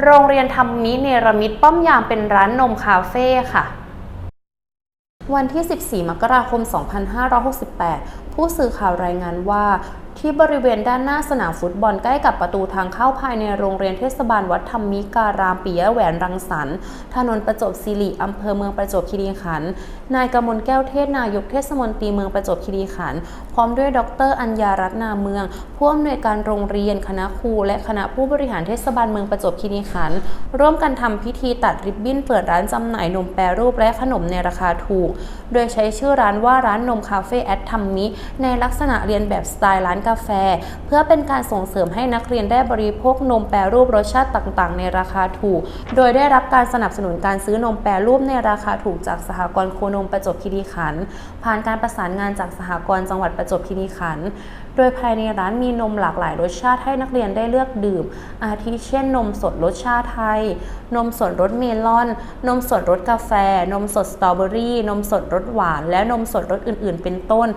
โรงเรียนธรรมิเนรมิตป้อมยามเป็นร้านนมคาเฟ่ค่ะ วันที่ 14 มกราคม 2568 ผู้สื่อข่าวรายงานว่า ที่บริเวณด้านหน้าสนามฟุตบอลใกล้กับประตูทางเข้าภายในโรงเรียนเทศบาลวัดธรรมิการามปิยะแหวนรังสรรค์ถนนประจวบสิริอำเภอเมืองประจวบคีรีขันธ์นายกมลแก้วเทศนายกเทศมนตรีเมืองประจวบคีรีขันธ์พร้อมด้วยดร อัญญารัตนาเมืองผู้อำนวยการโรงเรียนคณะครูและคณะผู้บริหารเทศบาลเมืองประจวบคีรีขันธ์ร่วมกันทำพิธีตัดริบบิ้นเปิดร้านจำหน่ายนมแปรรูปและขนมในราคาถูก โดยใช้ชื่อร้านว่าร้านนมคาเฟ่แอดทัมมิในลักษณะเรียนแบบสไตล์ร้านกาแฟ เพื่อเป็นการส่งเสริมให้นักเรียนได้บริโภคนมแปรรูปรสชาติต่างๆ ในราคาถูก โดยได้รับการสนับสนุนการซื้อนมแปรรูปในราคาถูกจากสหกรณ์โคนมประจวบคีรีขันธ์ผ่านการประสานงานจากสหกรณ์จังหวัดประจวบคีรีขันธ์ โดยภายในร้านมีนมหลากหลายรสชาติให้นักเรียนได้เลือกดื่ม อาทิเช่น นมสดรสชาไทย นมสดรสเมลอน นมสดรสกาแฟ นมสดสตรอเบอรี่ นมสดรสหวาน และนมสดรสอื่น ๆ เป็นต้น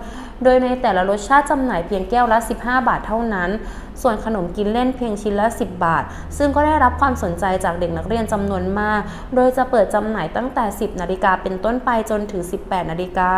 โดยในแต่ละรสชาติจำหน่ายเพียงแก้วละ 15 บาทเท่านั้น ส่วนขนมกินเล่นเพียงชิ้นละ 10 บาท ซึ่งก็ได้รับความสนใจจากเด็กนักเรียนจำนวนมาก โดยจะเปิดจำหน่ายตั้งแต่ 10 นาฬิกาเป็นต้นไปจนถึง 18 นาฬิกา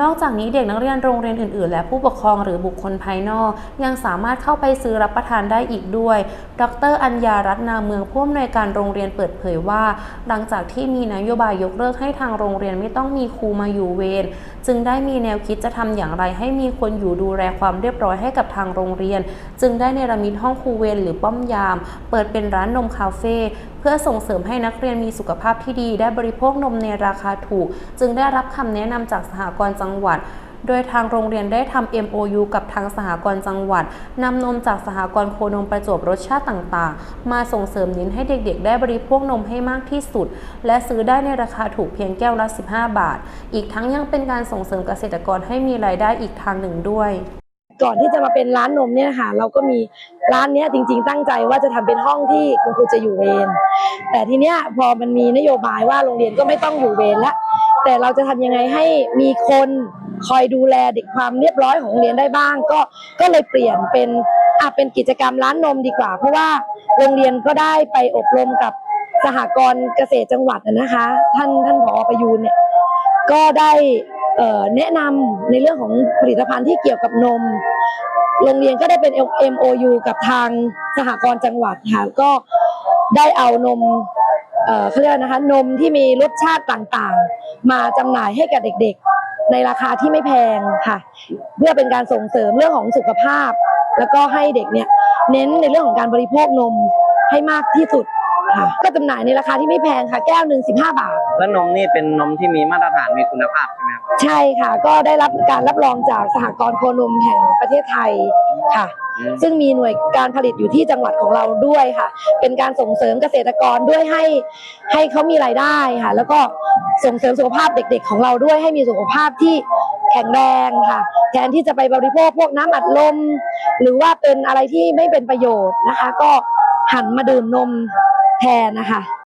นอกจากนี้เด็กนักเรียนโรงเรียนอื่น ๆ และผู้ปกครองหรือบุคคลภายนอกยังสามารถเข้าไปซื้อรับประทานได้อีกด้วย ดรอัญญารัตนาเมืองผู้อำนวยการโรงเรียนเปิดเผยว่า หลังจากที่มีนโยบายยกเลิกให้ทางโรงเรียนไม่ต้องมีครูมาอยู่เวรจึงได้มีแนวคิดจะทำอย่างไรให้มีคนอยู่ดูแลความเรียบร้อยให้กับทางโรงเรียน จึงได้เนรมิตห้องครูเวรหรือป้อมยาม เปิดเป็นร้านนมคาเฟ่เพื่อส่งเสริมให้นักเรียนมีสุขภาพที่ดี ได้บริโภคนมในราคาถูก จึงได้รับคำแนะนำจากสหกรณ์จังหวัด โดยทางโรงเรียนได้ทำ MOU กับทางสหกรณ์จังหวัดนำนมจากสหกรณ์โคนมประจวบรสชาติต่างๆ มาส่งเสริมเน้นให้เด็กๆ ได้บริโภคนมให้มากที่สุด และซื้อได้ในราคาถูกเพียงแก้วละ 15 บาท อีกทั้งยังเป็นการส่งเสริมเกษตรกรให้มีรายได้อีกทางหนึ่งด้วยก่อนที่จะมาเป็นร้านนมเนี่ยค่ะเราก็มีร้านเนี้ยจริง ๆ ตั้งใจว่าจะทำเป็นห้องที่คุณครูจะอยู่เวรแต่ทีเนี้ยพอมันมีนโยบายว่าโรงเรียนก็ไม่ต้องอยู่เวรแล้วแต่เราจะทำยังไงให้มีคน คอยดูแลเด็กความเรียบร้อยของโรงเรียนได้บ้าง ก็ก็เลยเปลี่ยนเป็นอะเป็นกิจกรรมร้านนมดีกว่า เพราะว่าโรงเรียนก็ได้ไปอบรมกับสหกรณ์เกษตรจังหวัดนะนะคะ ท่านท่านผอประยูนเนี่ยก็ได้เอ่อแนะนำในเรื่องของผลิตภัณฑ์ที่เกี่ยวกับนม โรงเรียนก็ได้เป็น MOU กับทางสหกรณ์จังหวัดค่ะก็ได้เอานมเอ่อเขาเรียกนะคะนมที่มีรสชาติต่างๆ มาจำหน่ายให้กับเด็กๆ ในราคาที่ไม่แพงค่ะ เพื่อเป็นการส่งเสริมเรื่องของสุขภาพ แล้วก็ให้เด็กเนี่ยเน้นในเรื่องของการบริโภคนมให้มากที่สุด ค่ะ ก็จำหน่ายในราคาที่ไม่แพงค่ะ แก้วหนึ่งสิบห้าบาท แล้วนมนี่เป็นนมที่มีมาตรฐานมีคุณภาพใช่ไหมครับใช่ค่ะ ก็ได้รับการรับรองจากสหกรณ์โคนมแห่งประเทศไทยค่ะ อืมซึ่งมีหน่วยการผลิตอยู่ที่จังหวัดของเราด้วยค่ะ เป็นการส่งเสริมเกษตรกรด้วยให้ให้เขามีรายได้ค่ะ แล้วก็ส่งเสริมสุขภาพเด็ก ๆ ของเราด้วยให้มีสุขภาพที่แข็งแรงค่ะ แทนที่จะไปบริโภคพวกน้ำอัดลม หรือว่าเป็นอะไรที่ไม่เป็นประโยชน์นะคะ ก็หันมาดื่มนม แทนนะคะ